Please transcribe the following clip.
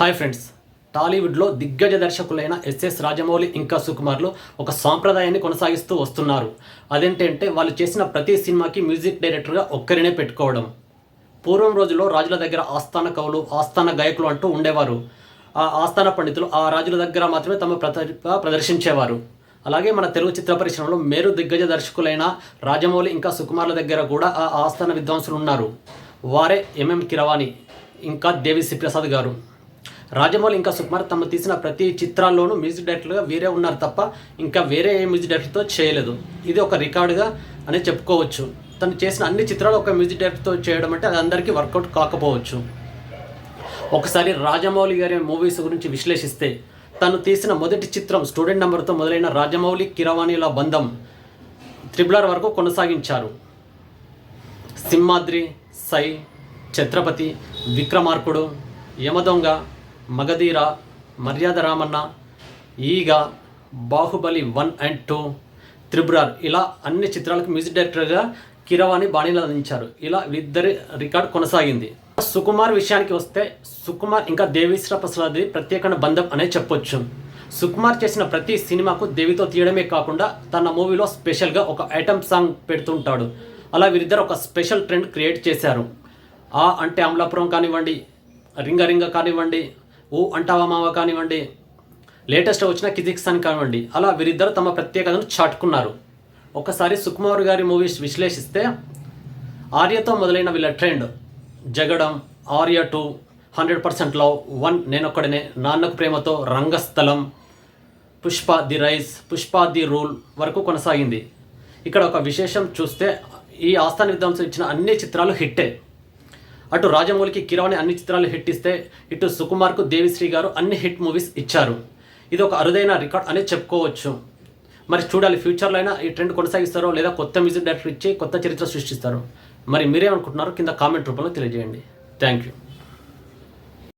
Hi friends. టాలీవుడ్లో దిగ్గజ దర్శకులైన SS Rajamouli ఇంకా సుకుమార్లు ఒక సాంప్రదాయాన్ని కొనసాగిస్తూ వస్తున్నారు. అదేంటంటే వాళ్ళు చేసిన ప్రతి సినిమాకి మ్యూజిక్ డైరెక్టర్గా ఒక్కరినే పెట్టుకోవడం. పూర్వం రోజుల్లో రాజుల దగ్గర ఆస్థాన కవులు ఆస్థాన గాయకులు అంటూ ఉండేవారు. ఆ ఆస్థాన పండితులు ఆ రాజుల దగ్గర మాత్రమే తమ ప్రతిభ ప్రదర్శించేవారు. అలాగే మన తెలుగు చిత్ర పరిశ్రమలో మేరు దిగ్గజ దర్శకులైన రాజమౌళి ఇంకా సుకుమార్ల దగ్గర కూడా ఆ ఆస్థాన విద్వాంసులు ఉన్నారు. వారే ఎంఎం కిరవాణి ఇంకా దేవిశ్రీ ప్రసాద్ గారు. రాజమౌళి ఇంకా సుకుమార్ తమ తీసిన ప్రతి చిత్రాల్లోనూ మ్యూజిక్ డైరెక్టర్గా వేరే ఉన్నారు తప్ప ఇంకా వేరే ఏ మ్యూజిక్ డైరెక్టర్తో చేయలేదు. ఇది ఒక రికార్డుగా అని చెప్పుకోవచ్చు. తను చేసిన అన్ని చిత్రాలు ఒక మ్యూజిక్ డైరెక్టర్తో చేయడం అంటే అది అందరికీ వర్కౌట్ కాకపోవచ్చు. ఒకసారి రాజమౌళి గారి మూవీస్ గురించి విశ్లేషిస్తే తను తీసిన మొదటి చిత్రం స్టూడెంట్ నెంబర్తో మొదలైన రాజమౌళి కిరవాణిల బంధం త్రిబులర్ వరకు కొనసాగించారు. సింహాద్రి సై ఛత్రపతి విక్రమార్కుడు Yamadonga Magadheera Maryada Ramanna Eega Baahubali one and two త్రిబురార్ ఇలా అన్ని చిత్రాలకు మ్యూజిక్ డైరెక్టర్గా కిరవాణి బాణీలు అందించారు. ఇలా వీరిద్దరి రికార్డ్ కొనసాగింది. సుకుమార్ విషయానికి వస్తే సుకుమార్ ఇంకా దేవిశ్ర ప్రసాద్ది ప్రత్యేకమైన బంధం అనే చెప్పొచ్చు. సుకుమార్ చేసిన ప్రతి సినిమాకు దేవితో తీయడమే కాకుండా తన మూవీలో స్పెషల్గా ఒక ఐటమ్ సాంగ్ పెడుతుంటాడు. అలా వీరిద్దరు ఒక స్పెషల్ ట్రెండ్ క్రియేట్ చేశారు. ఆ అంటే అమలాపురం కానివ్వండి రింగ రింగ కానివ్వండి ఓ అంటావా మావా కానివ్వండి. లేటెస్ట్ వచ్చిన కిజిక్సన్ కానివ్వండి. అలా వీరిద్దరు తమ ప్రత్యేకతను చాటుకున్నారు. ఒకసారి సుకుమార్ గారి మూవీస్ విశ్లేషిస్తే ఆర్యతో మొదలైన వీళ్ళ trend Jagadam Arya two hundred percent love one Nenokkadine Nannaku Prematho Rangasthalam Pushpa the rise Pushpa the rule వరకు కొనసాగింది. ఇక్కడ ఒక విశేషం చూస్తే ఈ ఆస్థాన విద్వాంసం ఇచ్చిన అన్ని చిత్రాలు హిట్టే. అటు రాజమౌళికి కిరణ్ అన్ని చిత్రాలు హిట్ ఇస్తే ఇటు సుకుమార్కు దేవిశ్రీ గారు అన్ని హిట్ మూవీస్ ఇచ్చారు. ఇది ఒక అరుదైన రికార్డ్ అనేది చెప్పుకోవచ్చు. మరి చూడాలి ఫ్యూచర్లో అయినా ఈ ట్రెండ్ కొనసాగిస్తారో లేదా కొత్త మ్యూజిక్ డైరెక్టర్ ఇచ్చి కొత్త చరిత్ర సృష్టిస్తారు. మరి మీరేమనుకుంటున్నారో కింద కామెంట్ రూపంలో తెలియజేయండి. Thank you.